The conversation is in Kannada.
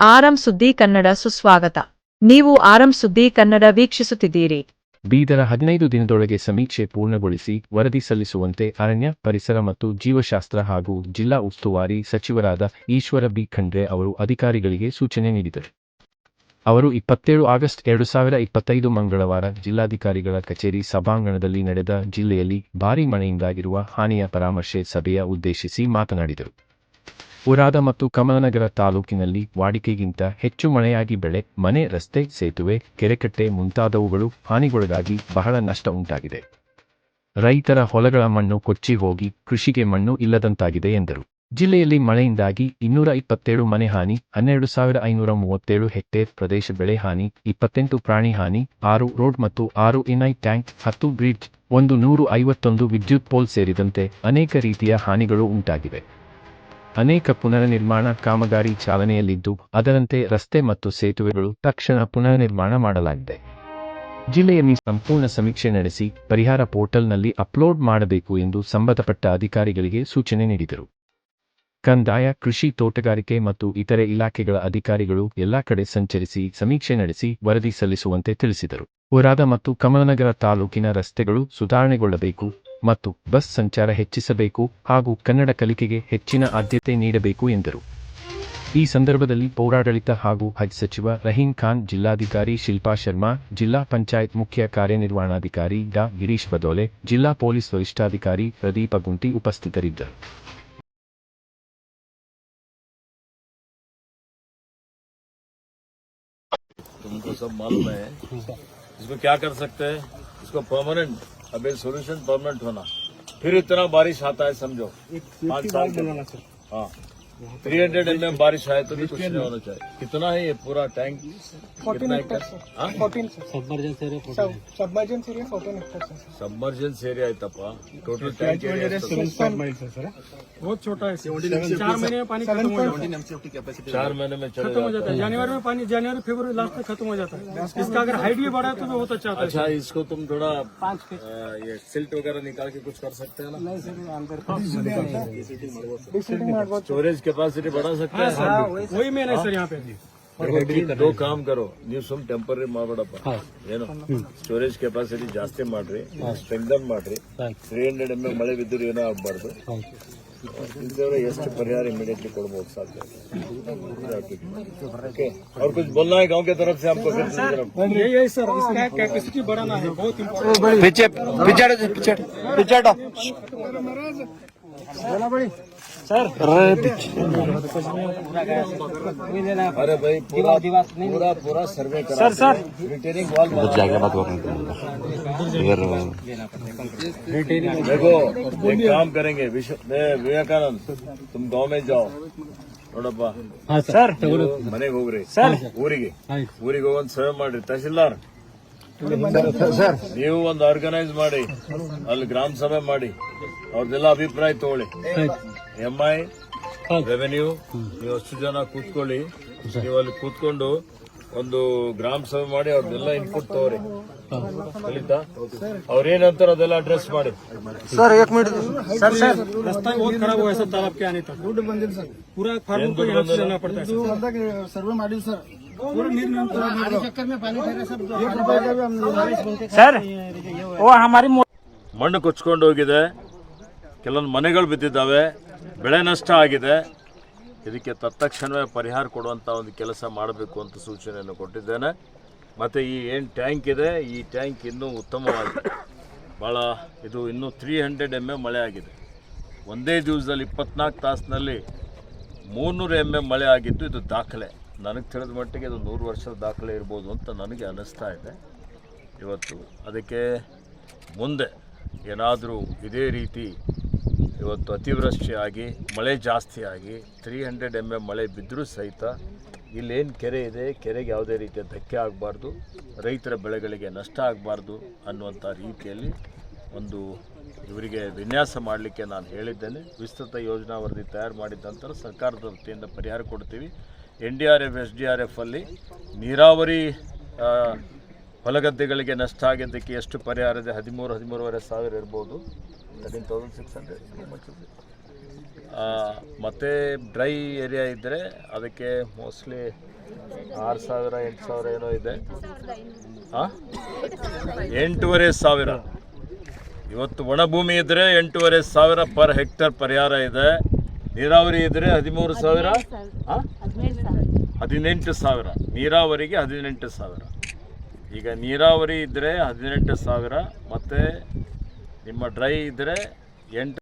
ಆರಂ ಸುದ್ದಿ ಕನ್ನಡ ಸುಸ್ವಾಗತ. ನೀವು ಆರಂ ಸುದ್ದಿ ಕನ್ನಡ ವೀಕ್ಷಿಸುತ್ತಿದ್ದೀರಿ. ಬೀದರ ಹದಿನೈದು ದಿನದೊಳಗೆ ಸಮೀಕ್ಷೆ ಪೂರ್ಣಗೊಳಿಸಿ ವರದಿ ಸಲ್ಲಿಸುವಂತೆ ಅರಣ್ಯ, ಪರಿಸರ ಮತ್ತು ಜೀವಶಾಸ್ತ್ರ ಹಾಗೂ ಜಿಲ್ಲಾ ಉಸ್ತುವಾರಿ ಸಚಿವರಾದ ಈಶ್ವರ ಬಿ. ಖಂಡ್ರೆ ಅವರು ಅಧಿಕಾರಿಗಳಿಗೆ ಸೂಚನೆ ನೀಡಿದರು. ಅವರು ಇಪ್ಪತ್ತೇಳು ಆಗಸ್ಟ್ ಎರಡು ಸಾವಿರ ಇಪ್ಪತ್ತೈದು ಮಂಗಳವಾರ ಜಿಲ್ಲಾಧಿಕಾರಿಗಳ ಕಚೇರಿ ಸಭಾಂಗಣದಲ್ಲಿ ನಡೆದ ಜಿಲ್ಲೆಯಲ್ಲಿ ಭಾರೀ ಮಳೆಯಿಂದಾಗಿರುವ ಹಾನಿಯ ಪರಾಮರ್ಶೆ ಸಭೆಯ ಉದ್ದೇಶಿಸಿ ಮಾತನಾಡಿದರು. ಉರಾದ ಮತ್ತು ಕಮಲನಗರ ತಾಲೂಕಿನಲ್ಲಿ ವಾಡಿಕೆಗಿಂತ ಹೆಚ್ಚು ಮಳೆಯಾಗಿ ಬೆಳೆ, ಮನೆ, ರಸ್ತೆ ಸೇತುವೆ, ಕೆರೆಕಟ್ಟೆ ಮುಂತಾದವುಗಳು ಹಾನಿಗೊಳಗಾಗಿ ಬಹಳ ನಷ್ಟ ಉಂಟಾಗಿದೆ. ರೈತರ ಹೊಲಗಳ ಮಣ್ಣು ಕೊಚ್ಚಿ ಹೋಗಿ ಕೃಷಿಗೆ ಮಣ್ಣು ಇಲ್ಲದಂತಾಗಿದೆ ಎಂದರು. ಜಿಲ್ಲೆಯಲ್ಲಿ ಮಳೆಯಿಂದಾಗಿ ಇನ್ನೂರ ಇಪ್ಪತ್ತೇಳು ಮನೆ ಹಾನಿ, ಹನ್ನೆರಡು ಸಾವಿರ ಐನೂರ ಮೂವತ್ತೇಳು ಹೆಕ್ಟೇರ್ ಪ್ರದೇಶ ಬೆಳೆ ಹಾನಿ, ಇಪ್ಪತ್ತೆಂಟು ಪ್ರಾಣಿ ಹಾನಿ, ಆರು ರೋಡ್ ಮತ್ತು ಆರು ಎನ್ಐ ಟ್ಯಾಂಕ್, ಹತ್ತು ಬ್ರಿಡ್ಜ್, ಒಂದು ನೂರು ಐವತ್ತೊಂದು ವಿದ್ಯುತ್ ಪೋಲ್ ಸೇರಿದಂತೆ ಅನೇಕ ರೀತಿಯ ಹಾನಿಗಳು ಉಂಟಾಗಿವೆ. ಅನೇಕ ಪುನರ್ನಿರ್ಮಾಣ ಕಾಮಗಾರಿ ಚಾಲನೆಯಲ್ಲಿದ್ದು, ಅದರಂತೆ ರಸ್ತೆ ಮತ್ತು ಸೇತುವೆಗಳು ತಕ್ಷಣ ಪುನರ್ನಿರ್ಮಾಣ ಮಾಡಲಾಗಿದೆ. ಜಿಲ್ಲೆಯಲ್ಲಿ ಸಂಪೂರ್ಣ ಸಮೀಕ್ಷೆ ನಡೆಸಿ, ಪರಿಹಾರ ಪೋರ್ಟಲ್ನಲ್ಲಿ ಅಪ್ಲೋಡ್ ಮಾಡಬೇಕು ಎಂದು ಸಂಬಂಧಪಟ್ಟ ಅಧಿಕಾರಿಗಳಿಗೆ ಸೂಚನೆ ನೀಡಿದರು. ಕಂದಾಯ, ಕೃಷಿ ತೋಟಗಾರಿಕೆ ಮತ್ತು ಇತರೆ ಇಲಾಖೆಗಳ ಅಧಿಕಾರಿಗಳು ಎಲ್ಲಾ ಕಡೆ ಸಂಚರಿಸಿ ಸಮೀಕ್ಷೆ ನಡೆಸಿ ವರದಿ ಸಲ್ಲಿಸುವಂತೆ ತಿಳಿಸಿದರು. ಉರಾದ ಮತ್ತು ಕಮಲನಗರ ತಾಲೂಕಿನ ರಸ್ತೆಗಳು ಸುಧಾರಣೆಗೊಳ್ಳಬೇಕು. ಮತ್ತು ಬಸ್ ಸಂಚಾರ ಹೆಚ್ಚಿಸಬೇಕು ಹಾಗೂ ಕನ್ನಡ ಕಲಿಕೆಗೆ ಹೆಚ್ಚಿನ ಆದ್ಯತೆ ನೀಡಬೇಕು ಎಂದರು ಈ ಸಂದರ್ಭದಲ್ಲಿ ಪೌರಾಡಳಿತ ಹಾಗೂ ಹಜ್ ಸಚಿವ ರಹೀಂ ಖಾನ್ ಜಿಲ್ಲಾಧಿಕಾರಿ ಶಿಲ್ಪಾ ಶರ್ಮಾ ಜಿಲ್ಲಾ ಪಂಚಾಯತ್ ಮುಖ್ಯ ಕಾರ್ಯನಿರ್ವಹಣಾಧಿಕಾರಿ ಡಾ ಗಿರೀಶ್ ಬದೋಲೆ ಜಿಲ್ಲಾ ಪೊಲೀಸ್ ವರಿಷ್ಠಾಧಿಕಾರಿ ಪ್ರದೀಪ ಗುಂಟಿ ಉಪಸ್ಥಿತರಿದ್ದರು तुमको सब मालूम है इसको क्या कर सकते हैं इसको परमानेंट अब ये सोल्यूशन परमानेंट होना। फिर इतना बारिश आता है समझो। पाँच साल हाँ। थ्री हंड्रेड एम एम बारिश आए तो भी कुछ नहीं होना चाहिए। कितना है ये पूरा टैंक सबमर्जेंस एरिया है? तपा टोटल टैंक बहुत छोटा है चार महीने में पानी चार महीने में खत्म हो जाता है. जनवरी में पानी जनवरी फेबर लास्ट में खत्म हो जाता है. इसका अगर हाइट भी बढ़ा तो बहुत अच्छा अच्छा इसको तुम थोड़ा ये सिल्ट वगैरह निकाल के कुछ कर सकते हैं ना? स्टोरेज कैपेसिटी बढ़ा सकते हैं वही मेन है सर यहाँ पे ದೋ ಕಾಮ್ ಕರೋ ನೀವು ಸುಮ್ ಟೆಂಪರರಿ ಮಾಡ್ಬೇಡಪ್ಪ ಏನು ಸ್ಟೋರೇಜ್ ಕೆಪಾಸಿಟಿ ಜಾಸ್ತಿ ಮಾಡ್ರಿ ಸ್ಟ್ರೆಂಗನ್ ಮಾಡ್ರಿ ತ್ರೀ ಹಂಡ್ರೆಡ್ ಎಮ್ ಎಲ್ ಮಳೆ ಬಿದ್ದರೂ ಏನೋ ಆಗ್ಬಾರ್ದು ಇಲ್ದಿದ್ರೆ ಎಷ್ಟು ಪರಿಹಾರ ಇಮಿಡಿಯೇಟ್ಲಿ ಕೊಡ್ಬೋದು ಸಾಧ್ಯ ओके और कुछ बोलना है गांव के तरफ से हमको फिर दूसरी तरफ यही है सर इसका कैपेसिटी बढ़ाना है बहुत इम्पोर्टेंट पीछे पीछे पीछे पीछे हटो अरे भाई पूरा पूरा पूरा सर्वे करा सर सर रिटेनिंग वॉल जाएगा बात करने इधर देखो एक काम करेंगे विश्व मैं विवेकानंद तुम गांव में जाओ ನೋಡಪ್ಪ सर ಮನೆಗೆ ಹೋಗ್ರಿ ಊರಿಗೆ ಊರಿಗೆ ಹೋಗೊಂದು ಸರ್ವೆ ಮಾಡ್ರಿ ತಹಶೀಲ್ದಾರ್ ನೀವು ಒಂದು ಆರ್ಗನೈಸ್ ಮಾಡಿ ಅಲ್ಲಿ ಗ್ರಾಮ ಸಭೆ ಮಾಡಿ ಅವ್ರದೆಲ್ಲ ಅಭಿಪ್ರಾಯ ತಗೊಳ್ಳಿ. ಎಂ ಐ ರೆವೆನ್ಯೂ ನೀವು ಅಷ್ಟು ಜನ ಕೂತ್ಕೊಳ್ಳಿ. ನೀವು ಅಲ್ಲಿ ಕೂತ್ಕೊಂಡು ಒಂದು ಗ್ರಾಮ ಸಭೆ ಮಾಡಿ ಅವ್ರದ್ದೆಲ್ಲ ಇನ್ಪುಟ್ ತಗೋರಿ. ಕಲಿತಾ ಅವ್ರೇನಂತಾರ ಅದೆಲ್ಲ ಅಡ್ರೆಸ್ ಮಾಡಿ. ಸರ್ ಮಣ್ಣು ಕೊಚ್ಕೊಂಡು ಹೋಗಿದೆ. ಕೆಲವೊಂದು ಮನೆಗಳು ಬಿದ್ದಿದ್ದಾವೆ. ಬೆಳೆ ನಷ್ಟ ಆಗಿದೆ. ಇದಕ್ಕೆ ತತ್ಕ್ಷಣವೇ ಪರಿಹಾರ ಕೊಡುವಂಥ ಒಂದು ಕೆಲಸ ಮಾಡಬೇಕು ಅಂತ ಸೂಚನೆಯನ್ನು ಕೊಟ್ಟಿದ್ದೇನೆ. ಮತ್ತು ಈ ಏನು ಟ್ಯಾಂಕ್ ಇದೆ, ಈ ಟ್ಯಾಂಕ್ ಇನ್ನೂ ಉತ್ತಮವಾಗಿದೆ. ಭಾಳ ಇದು ಇನ್ನೂ ತ್ರೀ ಹಂಡ್ರೆಡ್ ಎಂ ಎಂ ಮಳೆ ಆಗಿದೆ. ಒಂದೇ ದಿವಸದಲ್ಲಿ ಇಪ್ಪತ್ನಾಲ್ಕು ತಾಸಿನಲ್ಲಿ ಮೂರ್ನೂರು ಎಂ ಎಂ ಮಳೆ ಆಗಿದ್ದು ಇದು ದಾಖಲೆ. ನನಗೆ ತಿಳಿದ ಮಟ್ಟಿಗೆ ಇದು ನೂರು ವರ್ಷದ ದಾಖಲೆ ಇರ್ಬೋದು ಅಂತ ನನಗೆ ಅನ್ನಿಸ್ತಾ ಇದೆ. ಇವತ್ತು ಅದಕ್ಕೆ ಮುಂದೆ ಏನಾದರೂ ಇದೇ ರೀತಿ ಇವತ್ತು ಅತಿವೃಷ್ಟಿಯಾಗಿ, ಮಳೆ ಜಾಸ್ತಿ ಆಗಿ ತ್ರೀ ಹಂಡ್ರೆಡ್ ಎಂ ಎಂ ಮಳೆ ಬಿದ್ದರೂ ಸಹಿತ ಇಲ್ಲೇನು ಕೆರೆ ಇದೆ, ಕೆರೆಗೆ ಯಾವುದೇ ರೀತಿಯ ಧಕ್ಕೆ ಆಗಬಾರ್ದು, ರೈತರ ಬೆಳೆಗಳಿಗೆ ನಷ್ಟ ಆಗಬಾರ್ದು ಅನ್ನುವಂಥ ರೀತಿಯಲ್ಲಿ ಒಂದು ಇವರಿಗೆ ವಿನ್ಯಾಸ ಮಾಡಲಿಕ್ಕೆ ನಾನು ಹೇಳಿದ್ದೇನೆ. ವಿಸ್ತೃತ ಯೋಜನಾ ವರದಿ ತಯಾರು ಮಾಡಿದ ನಂತರ ಸರ್ಕಾರದ ವತಿಯಿಂದ ಪರಿಹಾರ ಕೊಡ್ತೀವಿ. N D R F, S D R F ಅಲ್ಲಿ ನೀರಾವರಿ ಹೊಲಗದ್ದೆಗಳಿಗೆ ನಷ್ಟ ಆಗಿದ್ದಕ್ಕೆ ಎಷ್ಟು ಪರಿಹಾರ ಇದೆ? ಹದಿಮೂರು, ಹದಿಮೂರುವರೆ ಸಾವಿರ ಇರ್ಬೋದು. ತರ್ಟೀನ್ ತೌಸಂಡ್ ಸಿಕ್ಸ್ ಹಂಡ್ರೆಡ್ ಮತ್ತು ಡ್ರೈ ಏರಿಯಾ ಇದ್ದರೆ ಅದಕ್ಕೆ ಮೋಸ್ಟ್ಲಿ ಆರು ಸಾವಿರ, ಎಂಟು ಸಾವಿರ ಏನೋ ಇದೆ. ಹಾಂ ಎಂಟೂವರೆ ಸಾವಿರ. ಇವತ್ತು ಒಣಭೂಮಿ ಇದ್ದರೆ ಎಂಟೂವರೆ ಸಾವಿರ ಪರ್ ಹೆಕ್ಟರ್ ಪರಿಹಾರ ಇದೆ. ನೀರಾವರಿ ಇದ್ದರೆ ಹದಿಮೂರು ಸಾವಿರ. ಹದಿನೆಂಟು ಸಾವಿರ. ನೀರಾವರಿಗೆ ಹದಿನೆಂಟು ಸಾವಿರ. ಈಗ ನೀರಾವರಿ ಇದ್ದರೆ ಹದಿನೆಂಟು ಸಾವಿರ. ಮತ್ತು ನಿಮ್ಮ ಡ್ರೈ ಇದ್ದರೆ ಎಂಟು